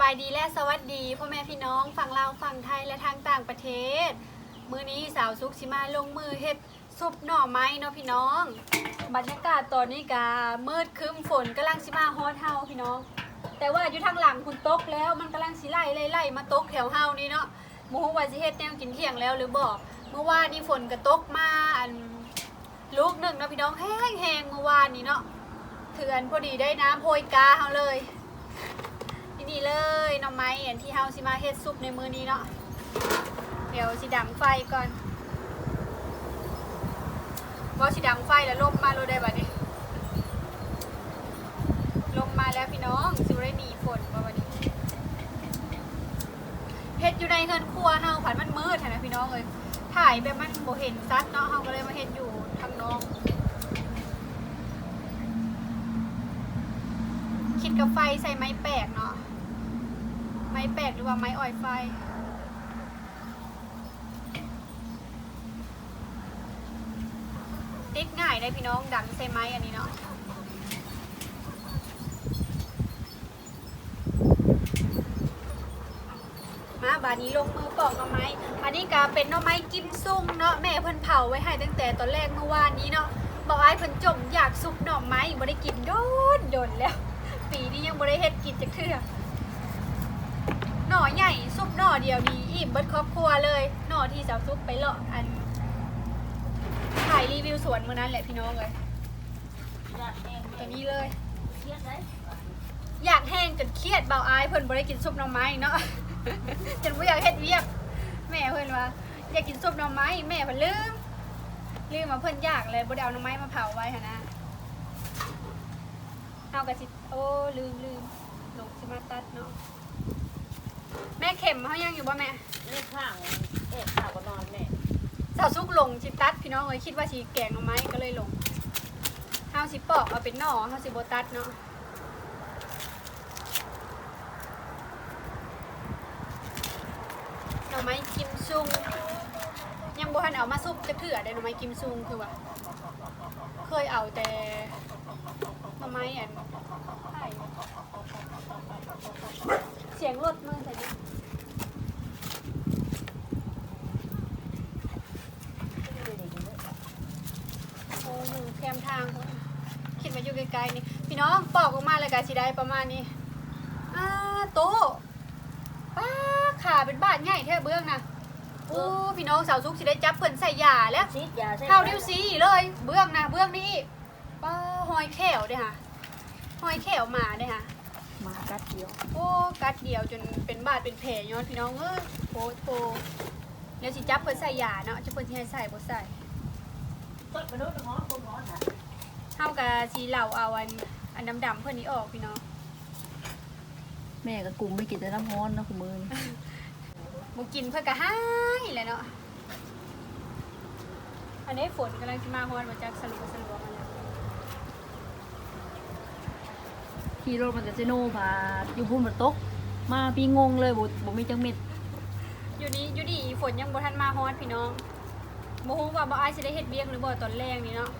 บายดีและสวัสดีพ่อแม่พี่น้องฝั่งลาวฝั่งไทยและทางต่างประเทศ มื้อนี้สาวซุกสิมาลงมือเฮ็ดซุปหน่อไม้เนาะพี่น้องบรรยากาศตอนนี้กามืดครึ้มฝนกำลังสิมาฮอดเฮาพี่น้อง แต่ว่าอยู่ทางหลังคุณตกแล้วมันกำลังสิไล่ไล่ไล่มาตกแถวเฮานี่เนาะมูฮู้ว่าสิเฮ็ดแนวกินเที่ยงแล้วหรือบ่เมื่อวานนี้ฝนก็ตกมาอันลูกหนึ่งเนาะพี่น้องแห้งแห้งๆเมื่อวานนี้เนาะเถือนพอดีได้น้ำโพยกาเฮาเลย นี่เลยน่อไม้อันที่เฮาสิมาเฮ็ดซุปในมือนี้เนาะเดี๋ยวสิดังไฟก่อนบ่สิดังไฟแล้วลมมาโลดได้บัดนี้ลมมาแล้วพี่น้องสิได้หนีฝนบ่บัดนี้เฮ็ดอยู่ในเฮือนครัวเฮาผันมันมืดหั้นะพี่น้องเอ้ยถ่ายแบบมันบ่เห็นซัดเนาะเฮาก็เลยมาเฮ็ดอยู่ทางนอกคิดกับไฟใส่ไม้แปลกเนาะ ไม้แปลกหรือว่าไม้อ่อยไฟ ติดง่ายได้พี่น้องดังใส่ไหมอันนี้เนาะมาบานี้ลงมือปอกหน่อไม้ อันนี้ก็เป็นหน่อไม้กิมซุ่งเนาะแม่เพิ่นเผาไว้ให้ตั้งแต่ตอนแรกเมื่อวานนี้เนาะบอกไอ้ายเพิ่นจมอยากซุปหน่อไม้บ่ได้กินโดนโดนแล้ว ปีนี้ยังบ่ได้เฮ็ดกินจักเทื่อ หน่อใหญ่ซุปหน่อเดียวนี้อิ่มเบิดครอบครัวเลย หน่อที่สาวซุปไปเลาะอันถ่ายรีวิวสวนมื้อนั้นแหละพี่น้องเลยตัวนี้เลย อยากแห้งจนเครียดเบาอายเพิ่นบ่ได้กินซุปหน่อไม้เนาะจนบ่อยากเฮ็ดเวียกแม่เพิ่นว่าอยากกินซุปหน่อไม้แม่เพิ่นลืมลืมว่าเพิ่นอยากเลยบ่ได้เอาหน่อไม้มาเผาไว้หั่นนะเอากระสิโอ้ลืมลืมลงสิมาตัดเนาะ แม่เข็มเขายังอยู่บ่แม่นี่ข้างเอ๊ะข้าวก็นอนแม่สาวซุกลงสิตัดพี่น้องเลยคิดว่าสิแกงหน่อไม้ก็เลยลงเฮาสิปอกเอาเป็นหน่อเฮาสิบ่ตัดเนาะหน่อไม้กิมซุงยังบ่ทันเอามาซุปจะเถื่อได้หน่อไม้กิมซุงคือว่าเคยเอาแต่หน่อไม้อันไผ่เสียงรถมือใส่ดิโอ้หนึ่งแคมทางพุ่นคิดมาอยู่ ไกลๆนี่ พี่น้องปอกออกมาเลยกะสิได้ประมาณนี้อ้าโตะป้าขาเป็นบาดใหญ่แท้เบื้องนะโอ้พี่น้องสาวซุกสิได้จับเพิ่นใส่ยาแล้วซีดยาใช่เท่านิ้วซีเลยเบื้องนะเบื้องนี้ป้าหอยแขวเด้อค่ะหอยแขวหมาเด้อค่ะมากัดเดียวโอ้กัดเดียวจนเป็นบาดเป็นแผลย้อนพี่น้องเอ้ยโพโพเดี๋ยวสิจับเพิ่นใส่ยาเนาะจะเพิ่นสิให้ใส่บ่ใส่ต้นมนุษย์ง้อคนง้อน่ะ เฮากับสีเหล่าเอาอันอันดำๆเพิ่นนี้ออกพี่น้องแม่กับกลุ่มไม่กินแต่น้ำร้อนนะคุณมือบ่กินเพิ่นก็หายแหละเนาะอันนี้ฝนกำลังสิมาฮอดมาจากสลัวสลัวมาแล้วขี่รถมันจะเซโน่พาอยู่พุ่นมันตก มาปีงงเลยบ่บ่มีจังเม็ดอยู่นี่อยู่ดีฝนยังบ่ทันมาฮอดพี่น้องบ่ฮู้ว่าบ่อายสิได้เฮ็ดเวียกหรือบ่ตอนแรกนี่เนาะ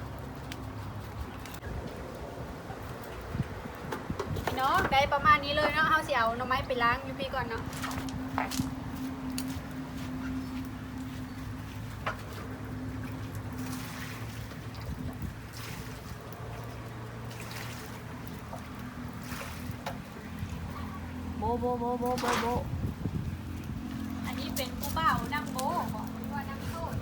พี่น้องได้ประมาณนี้เลยเนาะเฮาสิเอาหน่อไม้ไปล้างอยู่พี่ก่อนเนาะโบโบโบโบโบโบอันนี้เป็นผู้บ่าวนั่งโบบ่หรือว่านั่งโทษ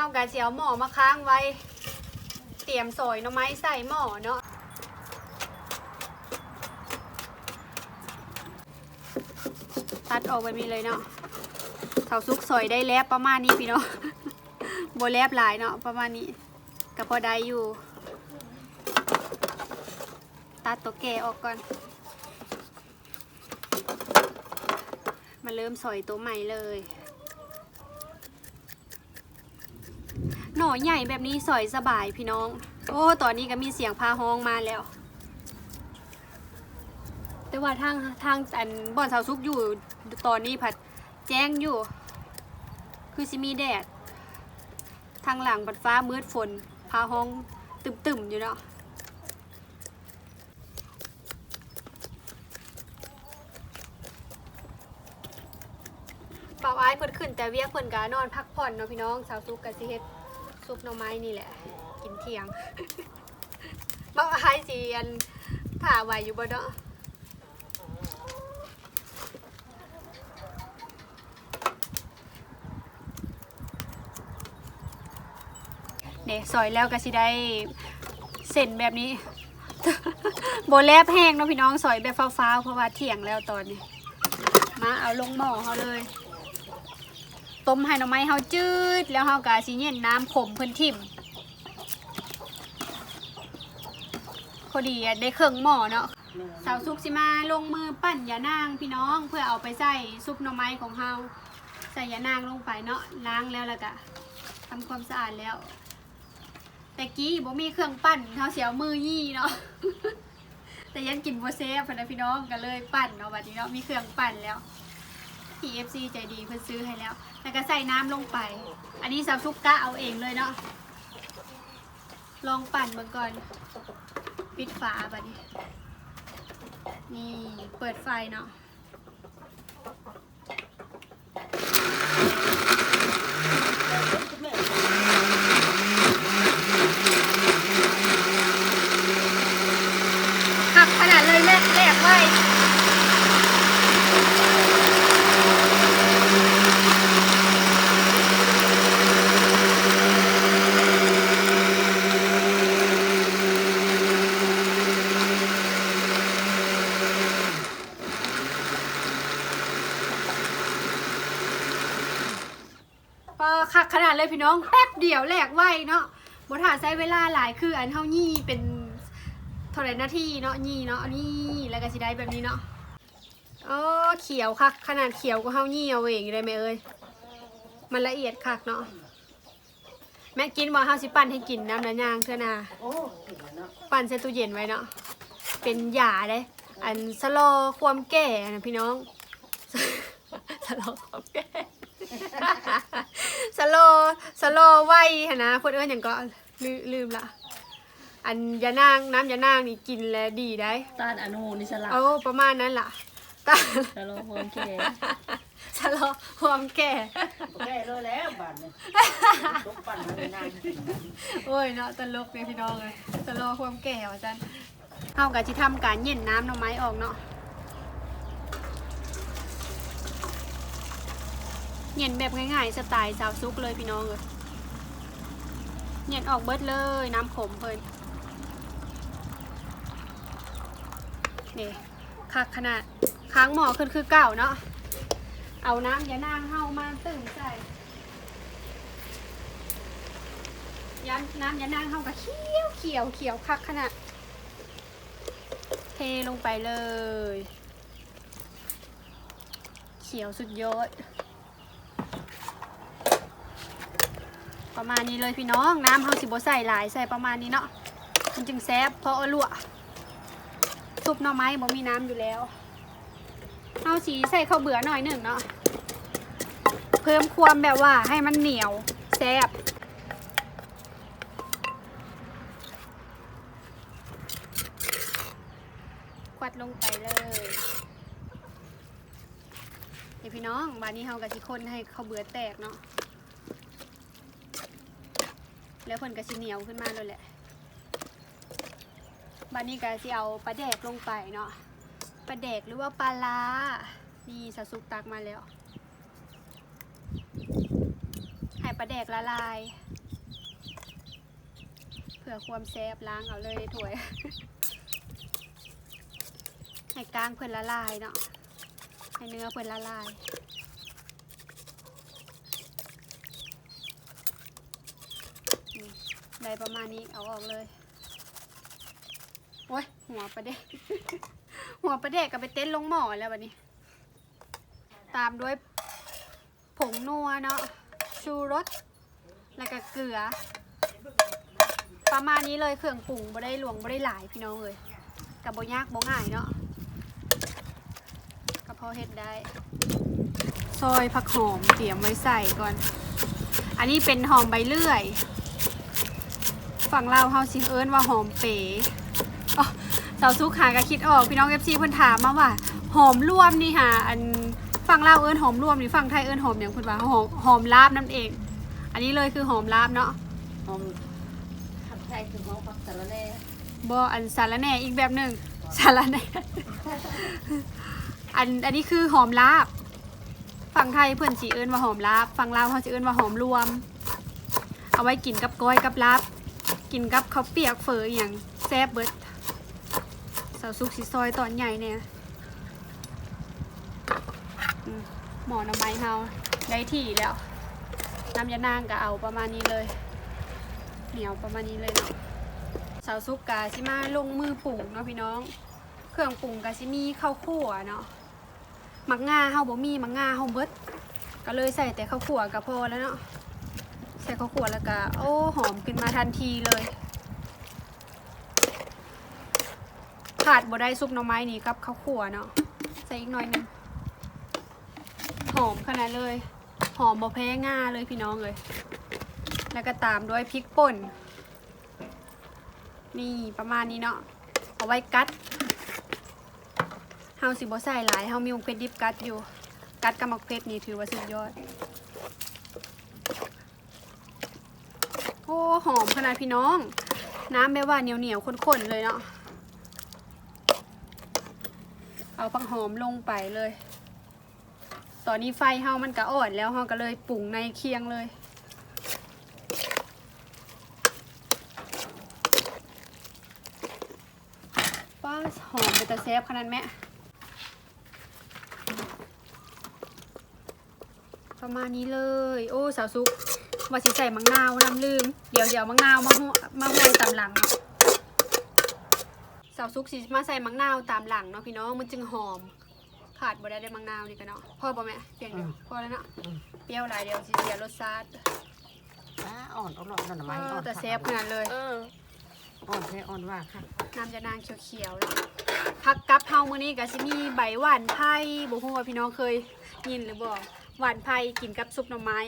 เฮาก็สิเอาหม้อมาค้างไว้ เตรียมซอยหน่อไม้ใส่หม้อเนาะตัดออกไปมีเลยเนาะเสาซุกซอยได้แล้วประมาณนี้พี่เนาะโบแลบหลายเนาะประมาณนี้ก็พอได้อยู่ ตัดตัวแก่ออกก่อน มาเริ่มซอยตัวใหม่เลย หน่อใหญ่แบบนี้ซอยสบายพี่น้อง โอ้ตอนนี้ก็มีเสียงพาห้องมาแล้ว แต่ว่าทางทางอันบ่อนเสาซุกอยู่ตอนนี้ผัดแจ้งอยู่ คือสิมีแดด ทางหลังบัดฟ้ามืดฝน พาห้องตึมๆอยู่เนาะเป่าไอ้เพิ่นขึ้นแต่เวียกเพิ่นกะนอนพักผ่อนเนาะพี่น้องสาวซุกกะสิเฮ็ด ซุปหน่อไม้นี่แหละ กินเที่ยงเป่าอ้ายสิอันผ่าไหวอยู่บ่เนาะเนี่ยซอยแล้วก็สิได้เส้นแบบนี้โบแลบแห้งเนาะพี่น้องซอยแบบฟ้าวๆเพราะว่าเที่ยงแล้วตอนนี้ มาเอาลงหม้อเขาเลย ต้มให้หน่อไม้เขาจืด แล้วเขาก็สิเย็นน้ำขมเพิ่นทิ่มพอดีอะได้เครื่องหม้อเนาะสาวซุกสิมาลงมือปั้นยานางพี่น้องเพื่อเอาไปใส่ซุปหน่อไม้ของเฮาใส่ยานางลงไปเนาะล้างแล้วแล้วก็ทำความสะอาดแล้วแต่กี้บ่มีเครื่องปั้นเขาเสียวมือยี่เนาะแต่ยันกินบ่เซฟพะนะพี่น้องก็เลยปั้นเนาะบัดนี้เนาะมีเครื่องปั้นแล้ว TFC ใจดีเพิ่นซื้อให้แล้ว แล้วก็ใส่น้ำลงไป อันนี้สาวซุกกะเอาเองเลยเนาะ ลองปั่นมาก่อน ปิดฝาบัดนี้ นี่เปิดไฟเนาะ ขับขนาดเลยแลกแลกไว้ ปอคักขนาดเลย พี่น้องแป๊บเดียวแหลกไวเนาะบ่ถ่าใช้เวลาหลายคืออันเท่ายี่เป็นเท่าไหรนาทีเนาะยี่เนาะนี่แล้วก็สิได้แบบนี้เนาะอ๋อเขียวคักขนาดเขียวก็เท่ายี่เอาเองได้ไหมเอ้ยมันละเอียดคักเนาะแม่กินบ่เฮาสิปั่นให้กินน้ำละยางเท่านาโอ้กินาะปั่นใส่ตู้เย็นไว้เนาะเป็นยาได้อันสะลอความแก่นะพี่น้องสะลอความแก่ สะลอสะลอไว้หนนะคนเอิ้นอย่างก็ลืมลืมละอันยานางน้ำยานางนี่กินแล้วดีได้ต้านอนุมูลนิสระเอาประมาณนั้นล่ะตาแต่เราความแก่สะลอความแก่แก่เลยแล้วบาดเนี่ยตกปั่นมาเลยนานกินกันโอ้ยเนาะตลกเลยพี่น้องเลยตลกความแก่ว่าจันเฮากับที่ทำการเย็นน้ำหน่อไม้ออกเนาะ เย็นแบบง่ายๆสไตล์สาวซุกเลยพี่น้องเลยเย็นออกเบิดเลยน้ำขมเพิ่นนี่คักขนาดค้างหมอขึ้นคือเก่าเนาะเอาน้ำยานางเฮามาตื่มใส่ยันน้ำยานางเข้ากับเขียวเขียวเขียวคักขนาดเทลงไปเลย เขียวสุดยอด ประมาณนี้เลยพี่น้องน้ำเขาสิบใส่หลายใส่ประมาณนี้เนาะมันจึงแซบเพราะเอลวกซุปหน่อไม้บ่มีน้ำอยู่แล้วเอาสีใส่ข้าวเบื่อหน่อยหนึ่งเนาะเพิ่มความแบบว่าให้มันเหนียวแซบควัดลงไปเลยเดี๋ยวพี่น้องบานนี้เฮากะสิคนให้ข้าวเบื่อแตกเนาะ แล้วเพิ่นกะสิเหนียวขึ้นมาเลยแหละบานนี้กะสิเอาปลาแดกลงไปเนาะปลาแดกหรือว่าปลาลานี่สะสุกตักมาแล้วให้ปลาแดกละลายเพื่อความแซ่บล้างเอาเลยถ้วยให้กลางเพื่อนละลายเนาะให้เนื้อเพื่อนละลาย นี่ ได้ประมาณนี้เอาออกเลยโอ้ยหัวประเดก หัวประเดกกับไปเต้นลงหมอแล้ววันนี้ ตามด้วยผงนัวเนาะชูรสแล้วก็เกลือ ประมาณนี้เลยเครื่องปรุงบ่ได้หลวงบ่ได้หลายพี่น้องเลยกับบ่ยากบ่ง่ายเนาะก็พอเฮ็ดได้ ซอยผักหอมเตรียมไว้ใส่ก่อน อันนี้เป็นหอมใบเลื่อย ฝั่งเราวเฮาสิเอิ้นว่าหอมเป๋อ๋อสาวซุกหากะคิดออกพี่น้อง FC เพิ่นถามมาว่า หอมรวมนี่ค่ะ อันฝั่งลาวเอิ้นหอมรวมนี่ฝั่งไทยเอิ้นหอมหยังเพิ่นว่าหอมหอมลาบนั่นเอง อันนี้เลยคือหอมลาบเนาะหอมผัดไทยคือหอมผักสะระแหน่บออันสารแหน่อีกแบบหนึ่งสารแหน่อันอันนี้คือหอมลาบฝั่งไทยเพื่อนสีเอิ้นว่าหอมลาบฝั่งลาวเขาจะเอิ้นว่าหอมรวม เอาไว้กินกับก้อยกับลาบ กินกับข้าวเปียกเฟออย่างแซ่บเบิดสาวซุกสีซอยตอนใหญ่เนี่ยหมอน้ำไม้เฮาได้ที่แล้วน้ำยานางก็เอาประมาณนี้เลย เหนียวประมาณนี้เลยเนาะสาวซุกกาซิมาลงมือปรุงเนาะพี่น้อง เครื่องปรุงกาซิมีข้าวคั่วเนาะมักงาเฮาบ่มีมักงาเฮาเบิดก็เลยใส่แต่ข้าวคั่วก็พอแล้วเนาะ ข้าวคั่วแล้วก็โอ้หอมขึ้นมาทันทีเลยขาดบ่ได้ซุปหน่อไม้นี่กับข้าวคั่วเนาะใส่อีกหน่อยหนึงหอมขนาดเลย หอมบ่แพ้ง่าเลยพี่น้องเลย แล้วก็ตามด้วยพริกป่น นี่ประมาณนี้เนาะเอาไว้กัดเฮาสิบ่ใส่หลายเฮามีองเพชรดิบกัดอยู่ กัดกับมักเพชรนี่ถือว่าสุดยอด โอ้ หอมขนาดพี่น้อง น้ำแบบว่าเหนียวเหนียวข้นๆเลยเนาะ เอาผักหอมลงไปเลย ตอนนี้ไฟเฮามันก็อ่อนแล้วเฮาก็เลยปรุงในเคียงเลยป้าหอมเป็นตะเซฟขนาดแม่ประมาณนี้เลย โอ้ สาวซุก ว่าสิใส่มังนาวน้ำลืม เดี๋ยวเดี๋ยวมังนาวมาหัวมาห้วยตามหลังเนาะสาวซุกสิมาใส่มังนาวตามหลังเนาะพี่น้องมันจึงหอม ขาดบ่ได้ได้มังนาวนี่กันเนาะพอป่ะแม่เพียงเดียวพอแล้วเนาะเปรี้ยวหลายเดียวสิเสียรสชาติอ่าอ่อนอ่อนอ่อนหน่อไม้อ่อนแต่เซฟขนาดเลยเอออ่อนแท้อ่อนว่าค่ะน้ำจะนางเขียวๆแล้วผักกับเฮามื้อนี้ก็สิมีใบหวานไผ่บ่ฮู้ว่าพี่น้องเคยยินหรือบ่หวานไผ่กินกับซุปหน่อไม้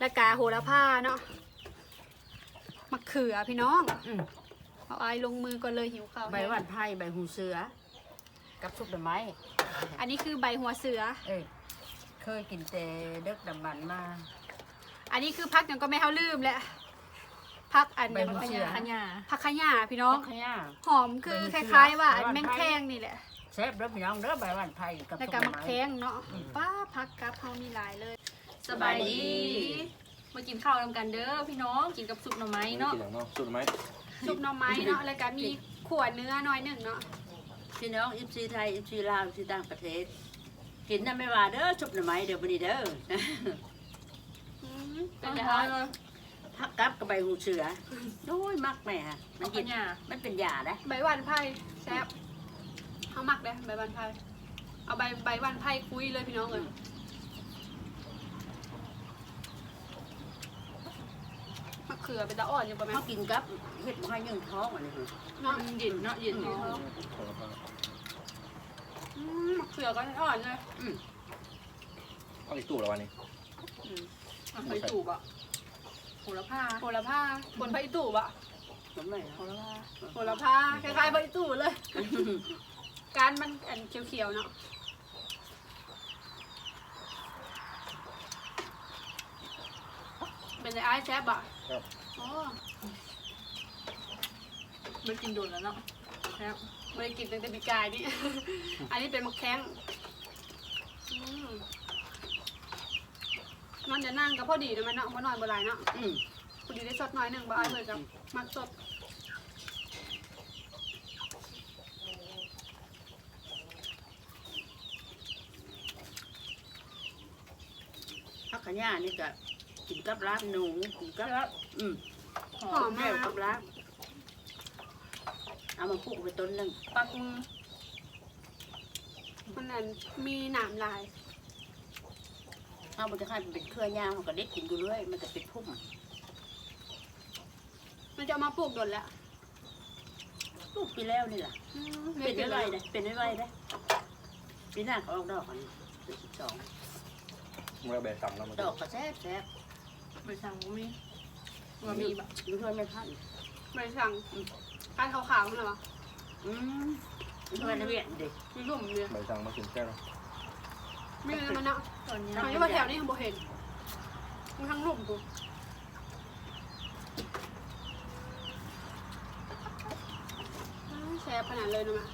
แล้วก็โหระพาเนาะมะเขือพี่น้องอืมเอาไอ้ลงมือก่อนเลยหิวข้าวใบหวานไผ่ใบหูเสือ กับซุปดอกไม้ อันนี้คือใบหัวเสือ เอ้ยเคยกินแต่เด็กดำบันมา อันนี้คือพักยังก็ไม่เฮาลืมแหละพักอันใบหัวเสือ ขยะผักขะหย่าพี่น้อง ขย่า หอมคือใบคหัวเสือล้ายๆ ว่าอันใบหวานแมงไผ่แข้งนี่แหละ แซ่บเด้อพี่น้องเด้อใบหวานไผ่กับแล้วซุปก็ดอกมะไม้ แข้งเนาะป้าพักกับเฮามีหลายเลย สบายดี มากินข้าวนำกันเด้อพี่น้องกินกับซุปหน่อไม้เนาะกินอย่างเนาะสุดไหมซุปหน่อไม้เนาะแล้วก็มีขวดเนื้อน้อยหนึ่งเนาะพี่น้องอิฟซีไทยอิฟซีลาวอิฟซีต่างประเทศ กินน้ำไม่ว่าเด้อซุปดอกไม้เดี๋ยวบันนี้เด้ออืมเป็นไงคะเลยพักกับกับใบหูเสือโอ้ยมักแม่ฮะมันขกินยะมันเป็นยาได้ใบหวานไผ่แซ่บเขาหมักเลยใบหวานไผ่เอาใบใบหวานไผ่คุยเลยพี่น้องเลยมะเขือเป็นตาอ่อนอยู่ประมาณเขากินกับเห็ดมาให้ยังท้องอันนี้คือเนาะเย็นเนาะเย็นดีอืมมะเขือก็อ่อนเลยเอาอีกตู้แล้ววันนี้อะไปจูบอะโหระพาโหระพาบนใบอีตู่บะสมัยโหระพาโหระพาคล้ายๆใบอีตู่เลย การมันอันเขียวๆเนาะเป็นไงไอ้ายแซ่บอะ ครับอ๋อไม่กินโดนแล้วเนาะแล้วไม่ได้กินตั้งแต่ปีกายนี่ อันนี้เป็นมะแข้งอืมมันจะนั่งกับพอดีนะมันเนาะพอน้อยบ่หลายเนาะอืมพอดีได้สดน้อยหนึ่งบ่อ้ายเพิ่นกับมักสดพักขย่านี่ก็ กินกับลาบหนูกินกับอืมหอหอมมแม่มากกับลาบเอามาปลูกไปต้นหนึ่งปักมือมันนั้นมีหนามลายเอามันจะให้มันเป็นเครือยาวมันก็เด็ดกินอยู่เรื่อยมันจะเป็นพุ่มมันจะเอามาปลูกดนแล้วปลูกปีแล้วนี่แหละอืมเป็นไม่ไว้เป็นไรเลยเป็นไว้ไว้เลยปีหน้าเขาออกดอกอันนี้สิบสองมึงเราแบกต่ำแล้วมันดอกก็แซ่บแซ่บอ ไปสั่งบ่มีบ่มีแบบอยู่เพื่อนไม่พันไปสั่งการขาวๆนั่นเหรออืมอยู่เพื่อนนักเรียนเด็กมีรุ่มเนี่ยใบสั่งมากินแก้วเนาะมีอะไรมันเนาะตอนนี้ทางนี้ว่าแถวนี้ผมบ่เห็นมันทั้งรุ่มกูแซ่บขนาดเลยนะแม่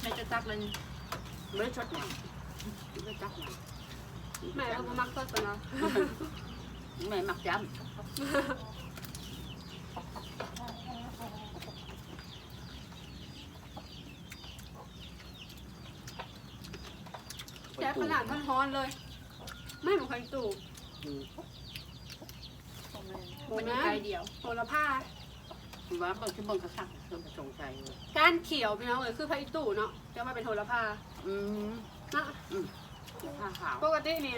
แม่จะตักเลยนี่ไม่ได้ชดหนังไม่จักหนัง แม่ก็บ่มักสดปานเนาะแม่มักจแซ่บขนาดท่านฮ้อนเลยไม่เหมือนใครตู่ำอืมโบนะไกลเดียวโหระผ้าว่าเบิ่งที่เบิ่งกระสักเพิ่มกระสงใจเลยก้านเขียวพี่น้องเอ้ยคือไผ่ตู่เนาะจะมาเป็นโหระผ้าอืมนะ ผ้าขาวปกตินี่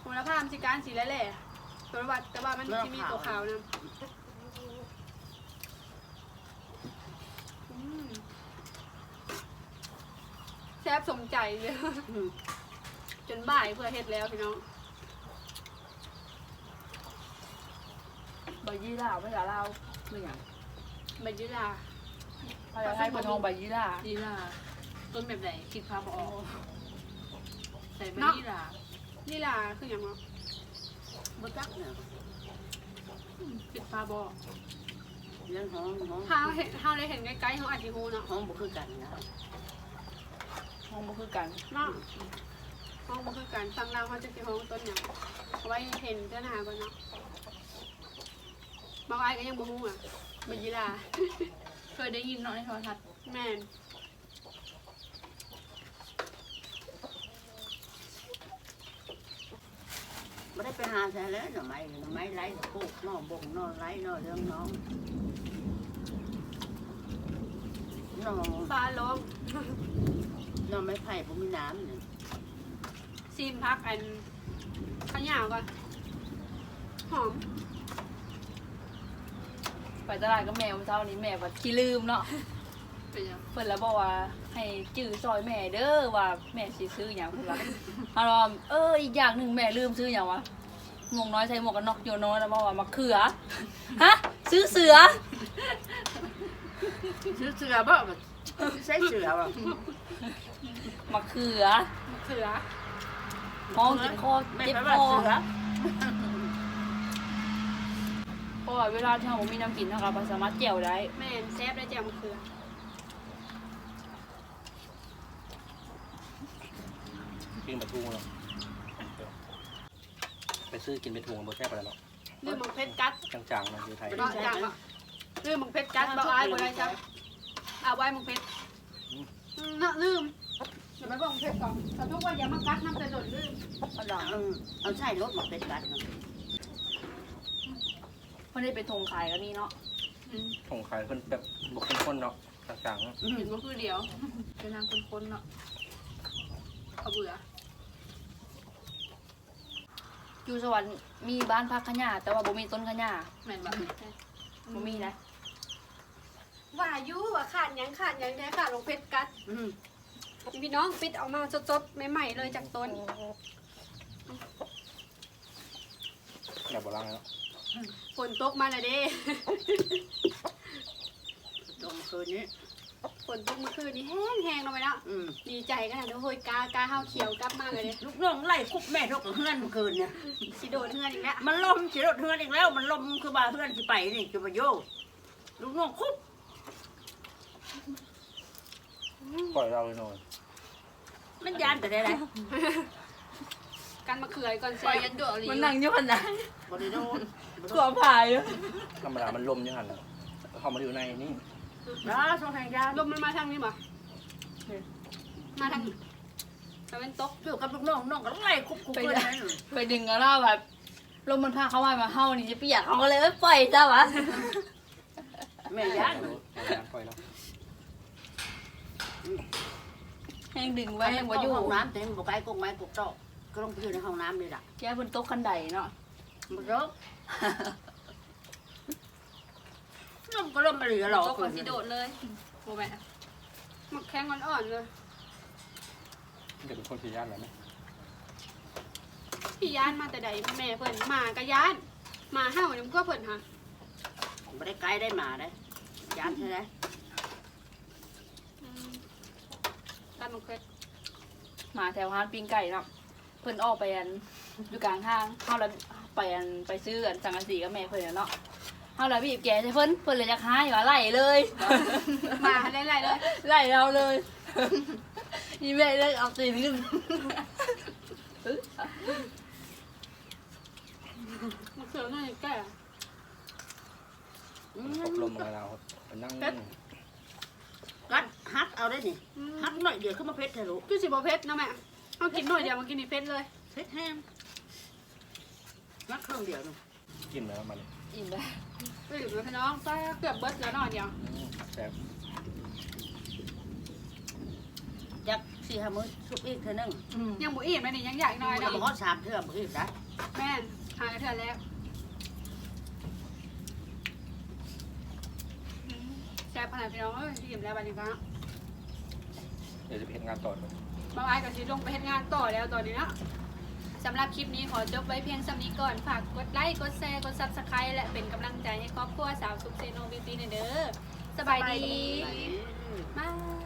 โหระผ้ามันสิก้านสีแหล่ๆแต่ว่าแต่ว่ามันสิมีตัวขาวนะอืมแซ่บสมใจเลยอืมจนบ่ายเพื่อเฮ็ดแล้วพี่น้องใบยี่หร่าภาษาลาวเรื่องอย่างใบยืดาภาษาไทยเป็นทองใบยี่หร่าดีล่ะต้นแบบไหนคิดภาพบ่ออก ใส่ใบยี่หร่านี่ลาคืออย่างเนาะบ่จักเนี่ยคิดภาพบ่ออกเรื่องห้องห้องถ้าเห็นถ้าได้เห็นใกล้ๆเขาอาจจะฮู้เนาะห้องบ่คือกันนะห้องบ่คือกันเนาะห้องบ่คือการฟังเราเขาจะสิห้องต้นหยังเอาไว้เห็นเจ้าหน้าก่อนเนาะบางไอ้ก็ยังบ่ฮู้อะใบยืดาเคยได้ยินเนาะในโทรทัศน์แม่น ได้ไปหาใช่แล้วหน่อไม้หน่อไม้ไร้ปลูกนอกบ่งนอกไร้นอกเรื่องน้องน้องฟ้าร้องน้องไม้ไผ่บ่มีน้ำเนี่ยซีมพักอันข้าวเหนียวก่อนหอมไปตลาดกับแม่วันเช้านี้แม่ว่าขี้ลืมเนาะเป็นยังเพิ่นแล้วบอกว่าให้จื้อซอยแม่เด้อว่าแม่สิซื้อหยังเพิ่นว่าเฮาว่าเอออีกอย่างหนึงแม่ลืมซื้อหยังวะ งงน้อยใส่หมวกกันน็อกโยน้อยแล้วบอกว่ามะเขือ ฮะ ซื้อเสือ ซื้อเสือบ่บ่ใช้เสือบ่มะเขือมะเขือห้องกินคอไม่เจ็บไปคว่าอเสือเพราะว่าเวลาที่เราบ่มีน้ำกินเฮาก็บ่สามารถเจียวได้ แม่นแซ่บได้แจ่วมะเขือกินปลาทูเนาะ ไปซื้อกินเป็นถุงมันบ่แซ่บอะไรหรอกลืมมังเพชรกัดจางๆนะอยู่ไทยเนาะจังอะลืมมังเพชรกัดบ่อายบ่ได้จ้ะเอาไว้มังเพชรอืมเนาะลืมเดี๋ยวไปบอกมังเพชรก่อนแต่ทุกวันอย่ามากัดน้ำใจหล่นลืมเอาดอกเอาเอาใส่รถมาเป็นกัดเนาะเพิ่นได้ไปทงขายก็มีเนาะถุงขายเพิ่นแบบบ่เข้มข้นเนาะจางๆเนาะอืมเห็นว่าคือเดียวเป็นทางคนๆเนาะเขาเบื่อ อยู่สวรรค์มีบ้านพักขะหญ้าแต่ว่าบ่มีต้นขะหญ้าแม่นแบบบ่มีนะว่าอยู่ว่าขาดหยังขาดหยังแท้ขาดมังเพชรกัดอืมพี่น้องปิดออกมาสดๆใหม่ๆเลยจากต้นอย่าบ่ล้างเนาะฝนตกมาแล้วเด้ดอกคืนนี้ ฝนตกเมื่อคืนนี้แห้งๆลงไปแล้วอืมดีใจขนาดนั้นเฮ้ยกากาเฮาเขียวกลับมาเลยเด้ลูกน้องไล่คุบแม่ทกกับเฮือนเมื่อคืนเนี่ย สิโดนเฮือนอีกแล้วมันลมสิรถเฮือนอีกแล้ว มันลมคือว่าเฮือนสิไปนี่จะมาโยลูกน้องคุบปล่อยเราเลยหน่อยมันยานแต่ได้ไรกันมะเขือก่อนปแซ่ล่อยบยันตัวลีมันนั่งอยู่หั่นน่ะบริโนนตัวผายอยู่ธรรมดามันลมอยู่หั่นน่ะเข้ามาอยู่ในนี่ นะทรงแห่งยาลมมันมาทางนี้บ่มาทางตะเวนตกอยู่กับลูกน้องน้องก็ไล่คุบคุบเพื่อนนั่นไปดึงแล้วแบบลมมันพาเข้ามามาเฮานี่จะเปียกเขาก็เลยเอ้ยปล่อยจ้าวะแม่ยานปล่อยแล้วแห้งดึงไว้แห้งบ่อยู่ห้องน้ำเต็มบอกไอ้กงไม้กกตอกก็ต้องไปอยู่ในห้องน้ำเลยล่ะแกบนโต๊ะคันไดเนาะมันรบ น้ำก็ร่มมาเหลือหรอกตกก่อนสิโดดเลยโอ้แม่หมักแข้งอ่อนๆเลยเดี๋ยวเป็นคนขี้ย่านแล้วไหมพี่ย่านมาแต่ใดพ่อแม่เพิ่นหมากะย่านหมาเห่าเนี่ยมันก็เพิ่นฮะไม่ได้ไกลได้หมาได้ยานใช่ไหมอืมตามมันเคยหมาแถวห้านปิ้งไก่เนาะเพิ่นออกไปอันอยู่กลางทางเฮาแล้วไปอันไปซื้ออันสังกะสีกับแม่เพิ่นน่ะเนาะ เฮาแล้วบีบแกใส่เพิ่นเพิ่นเลยจะหายว่าไล่เลยหมาไล่ๆเลยไล่เราเลยอีแม่เลยเอาตีนขึ้นมันเสือหน่อยแก่อือบรมมมาแล้วไปนั่งกัดฮักเอาได้นี่อืมฮักหน่อยเดียวขึ้นมาเพชรเถอะลูกคือสิบ่เผ็ดนะแม่เอากินหน่อยเดียวมากินนี่เผ็ดเลยเพชรแห้งนักเครื่องเดียวนึงกินแล้วมัน อิ่มแล้วไปอยู่กับพี่น้องใส่เกือบเบิดแล้วหน่อยเดียวอืมแซ่บจักสี่ห้ามื้อชุบอีกเท่านึงยังบ่อิ่มเลยนี่ยังอยากหน่อยเราเนาะบอกสามเท่ามื้ออีกนะแม่นหากระเทือนแล้วอืมแซ่บขนาดพี่น้องเอ้ยอิ่มแล้วบัดนี้ก็เดี๋ยวจะไปเห็นงานต่อเลยบางอายก็สิลงไปเฮ็ดงานต่อแล้วตอนนี้เนาะ สำหรับคลิปนี้ขอจบไว้เพียงสำนี้ก่อน ฝากกดไลค์ กดแชร์ กดซับสไครต์และเป็นกำลังใจให้ครอบครัวสาวสุขเซโนบิวตี้เด้อสบายดี มาย